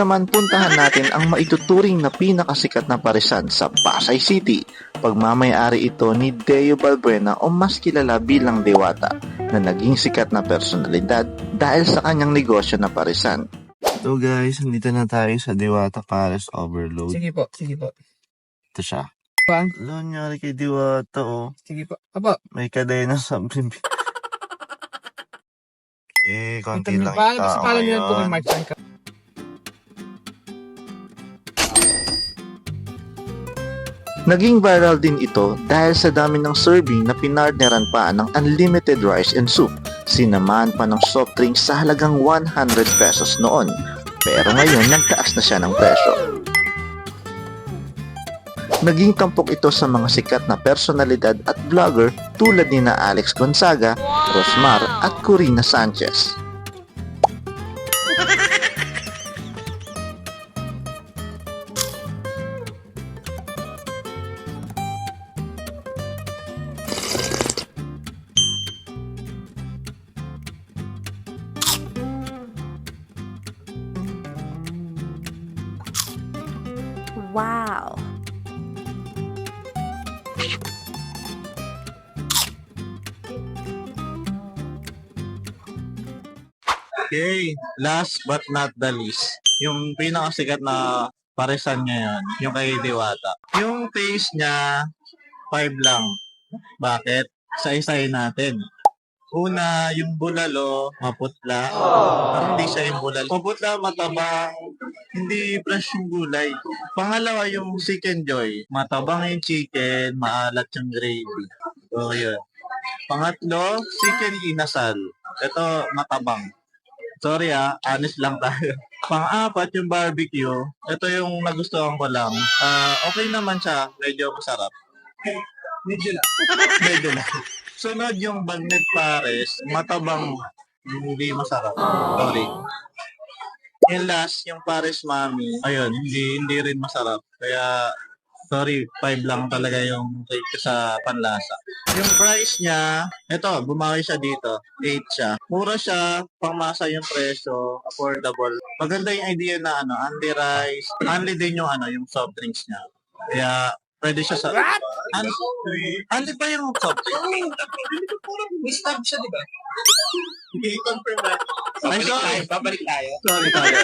naman puntahan natin ang maituturing na pinakasikat na parisan sa Pasay City. Pagmamayari ito ni Deo Balbuena o mas kilala bilang Dewata na naging sikat na personalidad dahil sa kanyang negosyo na parisan. So guys, nandito na tayo sa Dewata Paris Overload. Sige po, sige po. Ito siya. Pang? Ano nangyari kay Dewata oh? Sige po. Apo, May kadena sa Eh, konti lang paano paano nyo po ngayon. kay Mark Chan Naging viral din ito dahil sa dami ng serving na pinartneran pa ng unlimited rice and soup. Sinamahan pa ng soft drinks sa halagang 100 pesos noon. Pero ngayon, nagtaas na siya ng presyo. Naging tampok ito sa mga sikat na personalidad at vlogger tulad ni na Alex Gonzaga, Rosmar at Corina Sanchez. Wow. Okay, last but not the least, yung pinakasikat na paresan ngayon, yung kay Diwata. Yung taste niya, 5 lang. Bakit? Sa isahin natin. Una, yung bulalo, maputla. Parang hindi siya yung bulalo. Maputla, matabang. Hindi fresh yung gulay. Pangalawa, yung chicken joy. Matabang yung chicken, maalat yung gravy. So, yun. Pangatlo, chicken inasal. Ito, matabang. Sorry ah, honest lang tayo. Pang-apat, yung barbecue. Ito yung nagustuhan ko lang. Ah, okay naman siya. Medyo masarap. Medyo na. Medyo na. Sunod yung bagnet pares. Matabang. Hindi masarap. Sorry. Yung last, yung pares mami. Ayun, hindi hindi rin masarap. Kaya, sorry, 5 lang talaga yung ko sa panlasa. Yung price niya, eto, bumawi siya dito. 8 siya. Mura siya, pangmasa yung presyo, affordable. Maganda yung idea na ano, only rice, only din yung ano, yung soft drinks niya. Kaya, pwede siya sa... What? only pa yung soft drinks? May stab siya, di ba? I-confirm na. Ay, sorry. Babalik tayo. Sorry, sorry.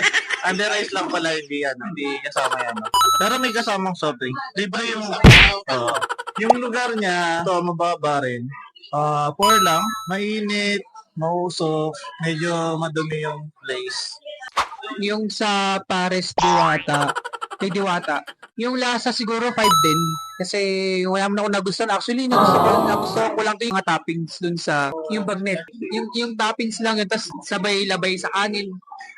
Under rice lang pala, hindi ano, hindi kasama yan. Pero may kasamang soft drink. Libre yung, Oo. yung lugar niya, ito, mababa rin. Ah, four lang, mainit, mausok, medyo madumi yung place. Yung sa Pares Diwata, kay Diwata, yung lasa siguro 5 din. Kasi wala mo ako nagustuhan. Actually, nagustuhan ko, nagustuhan ko lang to yung mga toppings dun sa yung bagnet. Yung, yung toppings lang yun, tapos sabay-labay sa kanin.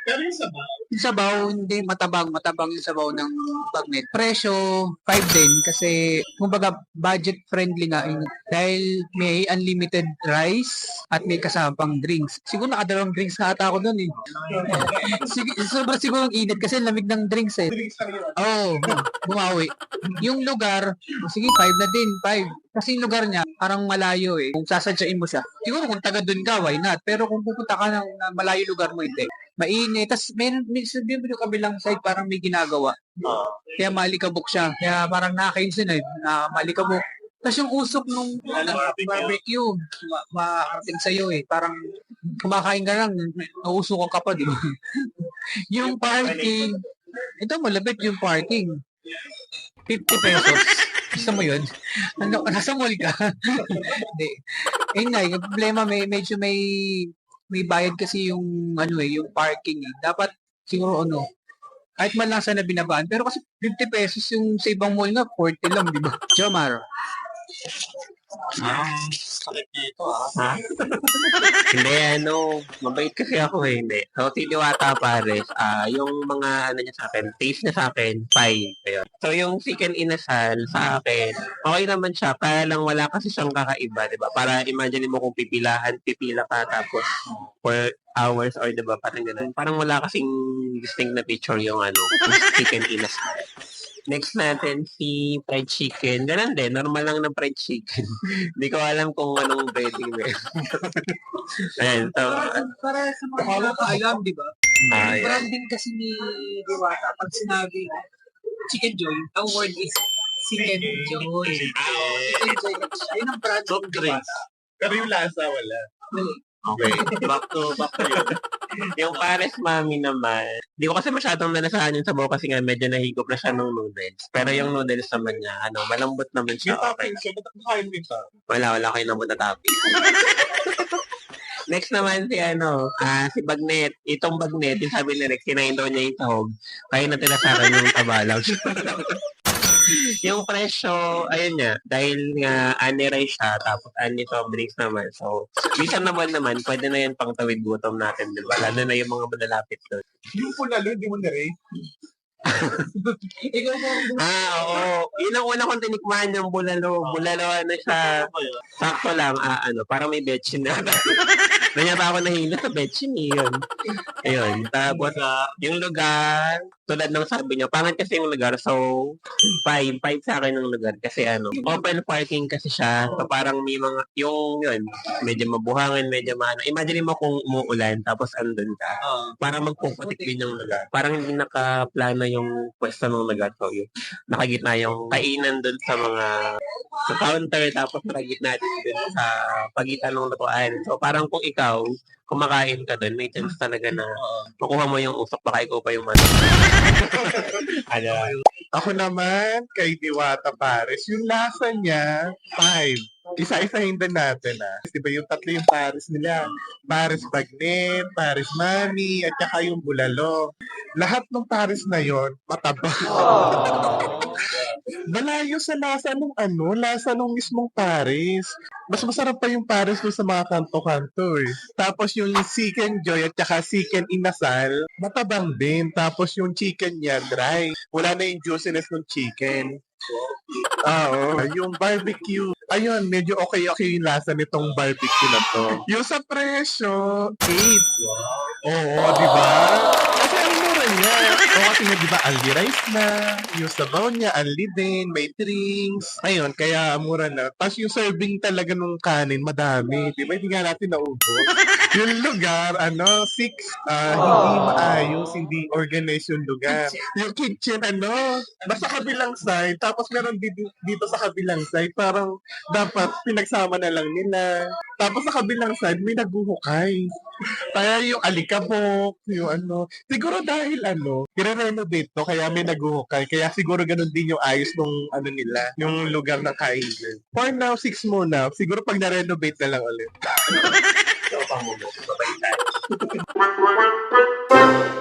Pero yung sabaw, Yung sabaw, hindi matabang. Matabang yung sabaw ng bagnet. Presyo, 5 din. Kasi, kumbaga, budget friendly nga. yun. Dahil may unlimited rice at may kasama pang drinks. Siguro nakadalawang drinks na ata ako doon eh. Sige, sobrang siguro ang init kasi lamig ng drinks eh. Oo, oh, bumawi. Yung lugar, sige, 5 na din, 5. Kasi yung lugar niya, parang malayo eh. Kung sasadyain mo siya. Siguro kung taga doon ka, why not? Pero kung pupunta ka ng malayo lugar mo, hindi. Mainit. Tapos, may, may sabihin mo yung kabilang side, parang may ginagawa. Kaya malikabok siya. Kaya parang nakakainis din eh, na malikabok. Tapos yung usok nung Barbecue. barbecue, ma makakarating sa'yo eh. Parang kumakain ka lang, nausukan ka pa, di ba? yung parking, ito malapit yung parking. 50 pesos. Gusto mo yun? Ano, nasa mall ka? Hindi. Ayun nga, yung problema, may, medyo may may bayad kasi yung ano eh, yung parking eh. Dapat siguro ano, kahit man lang sana binabaan. Pero kasi 50 pesos yung sa ibang mall nga, 40 lang, di ba? Jomar. Ah, sakit niya ito ah. Hindi, ano, mabait kasi ako eh, hindi. So, tiniwata pares, ah, yung mga, ano niya sa akin, taste niya sa akin, fine. Ayun. So, yung chicken inasal sa akin, okay naman siya, kaya lang wala kasi siyang kakaiba, di ba? Para imagine mo kung pipilahan, pipila ka, tapos for hours or di ba, parang ganun. Parang wala kasing distinct na picture yung ano, chicken inasal. Next natin, si fried chicken. Ganun din, normal lang ng fried chicken. Hindi ko alam kung anong breading meron. Ayan, so, Para sa mga wala ka alam, di ba? Ah, yeah. branding kasi ni Diwata, pag sinabi Chicken Joy, ang word is Chicken Joy. Chicken Joy. Ayun ang branding Soft drinks. Pero yung lasa, wala. Mali. Okay. Back to, back to yun. Yung pares mami naman, di ko kasi masyadong nalasahan yung sabaw kasi nga medyo nahigop na siya ng noodles. Pero yung noodles naman niya, ano, malambot naman siya. Yung Okay. topping siya, ba't ang kain ito? Wala, wala kayo nabot na topic. Next naman si ano, ah si Bagnet. Itong Bagnet, yung sabi ni Rex, kinain daw niya yung sahog. Kaya natira sa akin yung tabalang. yung presyo, ayun nga, dahil nga ani rice siya, tapos ani soft drinks naman. So, minsan naman naman, pwede na yan pang tawid gutom natin, di ba? Lalo na yung mga malalapit doon. Yung punalo, hindi mo. Ikaw mo, Ah, oo. Yun ang una kong tinikman yung bulalo. Bulalo, ano siya, sakto lang, ah, ano, parang may betchin na. Kanya pa ako nahilo sa eh, yun. Ayun. Tapos, ah, yung lugar, tulad ng sabi niya, pangit kasi yung lugar, so, five, five sa akin yung lugar. Kasi ano, open parking kasi siya. So, parang may mga, yung, yun, medyo mabuhangin, medyo maano. Imagine mo kung umuulan, tapos andun ka. Parang magpuputik din yung lugar. Parang hindi nakaplano yung pwesto ng lugar. So, yun, nakagitna yung kainan dun sa mga sa counter, tapos nakagitna din dun sa pagitan ng lutuan. So, parang kung ikaw, kumakain ka dun, may chance talaga na makuha mo yung usok, baka ikaw pa yung man. ano, Ako naman, kay Diwata Paris, yung lasa niya, five. Isa-isahin din natin ah. Di ba yung tatlo yung Paris nila? Paris Bagnet, Paris Mami, at saka yung Bulalo. Lahat ng Paris na yon mataba. Malayo sa lasa ng ano, lasa ng mismong Paris. Mas masarap pa yung Paris doon sa mga kanto-kanto eh. Tapos yung chicken joy at saka chicken inasal, matabang din. Tapos yung chicken niya dry. Wala na yung juiciness ng chicken. Oo. Yung barbecue. Ayun, medyo okay-okay yung lasa nitong barbecue na to. Yung sa presyo, 8. Oo, di ba? Kasi. O kasi nga, di ba, aldi rice na. Yung sabaw niya, aldi din. May drinks. Ayun, kaya mura na. Tapos yung serving talaga nung kanin, madami. Di ba, hindi nga natin naubos. yung lugar, ano, six, ah, hindi maayos, hindi organized yung lugar. Yung kitchen, ano, nasa kabilang side, tapos meron dito, dito sa kabilang side, parang dapat pinagsama na lang nila. Tapos sa kabilang side, may naghuhukay. Kaya yung alikabok, yung ano, siguro dahil ano, i-renovate to, kaya may naghuhukay. Kaya siguro ganun din yung ayos ng ano nila, yung lugar ng kainan. For now, six muna. Siguro pag na-renovate na lang ulit. ikaw pa muna. Babay tayo.